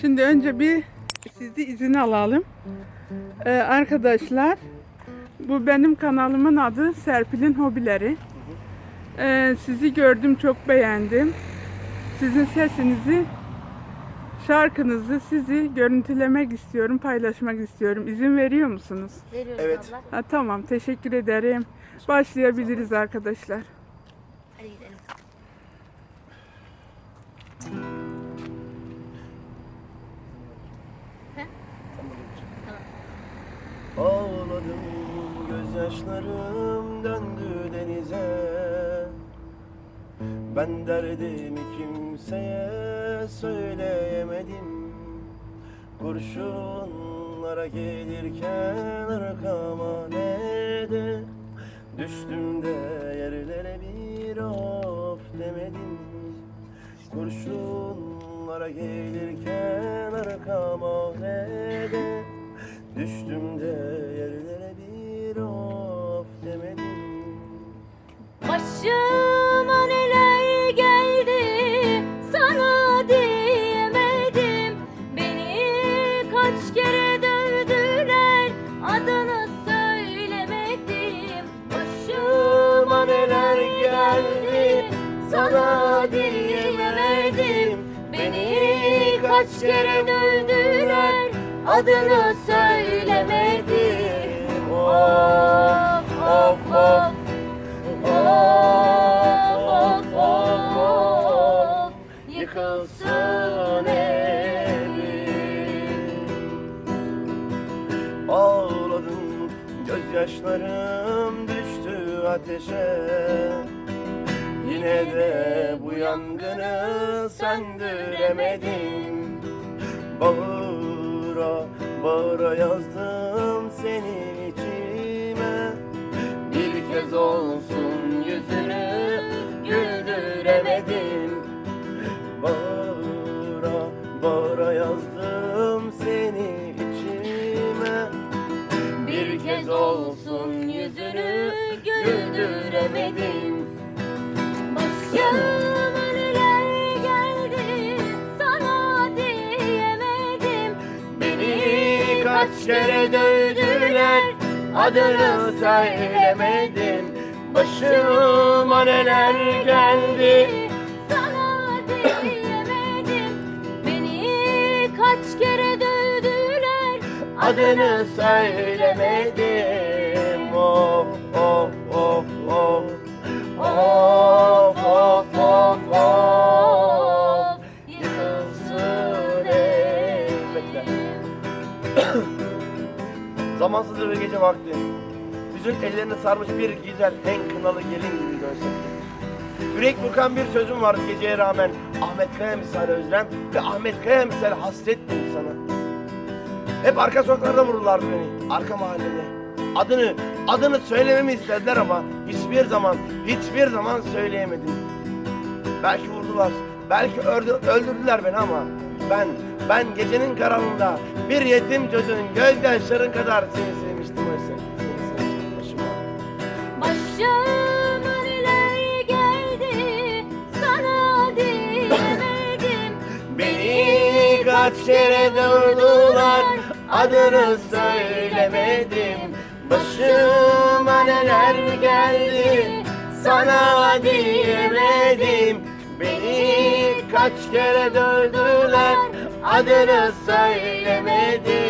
Şimdi önce bir sizi izin alalım. Ee, arkadaşlar bu benim kanalımın adı Serpil'in Hobileri. Ee, sizi gördüm çok beğendim. Sizin sesinizi, şarkınızı sizi görüntülemek istiyorum, paylaşmak istiyorum. İzin veriyor musunuz? Veriyoruz Evet. abla. Ha, tamam teşekkür ederim. Başlayabiliriz arkadaşlar. Hadi gidelim. Ağladım gözyaşlarım döndü denize. Ben derdimi kimseye söyleyemedim. Kurşunlara gelirken arkama ne de Düştüm de yerlere bir of demedim Kurşunlara gelirken arkama ne de Düştüm de yerlere bir of demedim. Başıma neler geldi sana diyemedim. Beni kaç kere dövdüler adını söylemedim. Başıma neler geldi sana diyemedim. Beni kaç kere dövdüler adını söylemedim Of of of. Of of of. Yıkılsın evim. Ağladım gözyaşlarım düştü ateşe. Yine de bu yangını söndüremedim Bağıra bağıra yazdım seni içime. Bir kez olsun yüzünü güldüremedim. Bağıra bağıra yazdım seni içime. Bir kez olsun yüzünü güldüremedim kaç kere dövdüler adını söylemedim Başıma neler geldi? Sana diyemedim. Beni kaç kere dövdüler adını söylemedim Of of of of Of Zamansız bir gece vakti. Yüzün ellerini sarmış bir güzel en kınalı gelin gibi görsek Yürek burkan bir sözüm var geceye rağmen. Ahmet Kaya misal özlem ve Ahmet Kaya misal hasrettim sana. Hep arka sokaklarda vururlardı beni arka mahallede. Adını, adını söylememi istediler ama hiçbir zaman, hiçbir zaman söyleyemedim. Belki vurdular, belki öldü- öldürdüler beni ama ben, ben gecenin karanlığında bir yetim çocuğun gözyaşların kadar seni sevmiştim oysa. Başıma. Neler geldi sana diyemedim. Beni kaç kere dövdüler adını söylemedim. Başıma neler geldi sana diyemedim. Beni kaç kere dövdüler adını söylemedim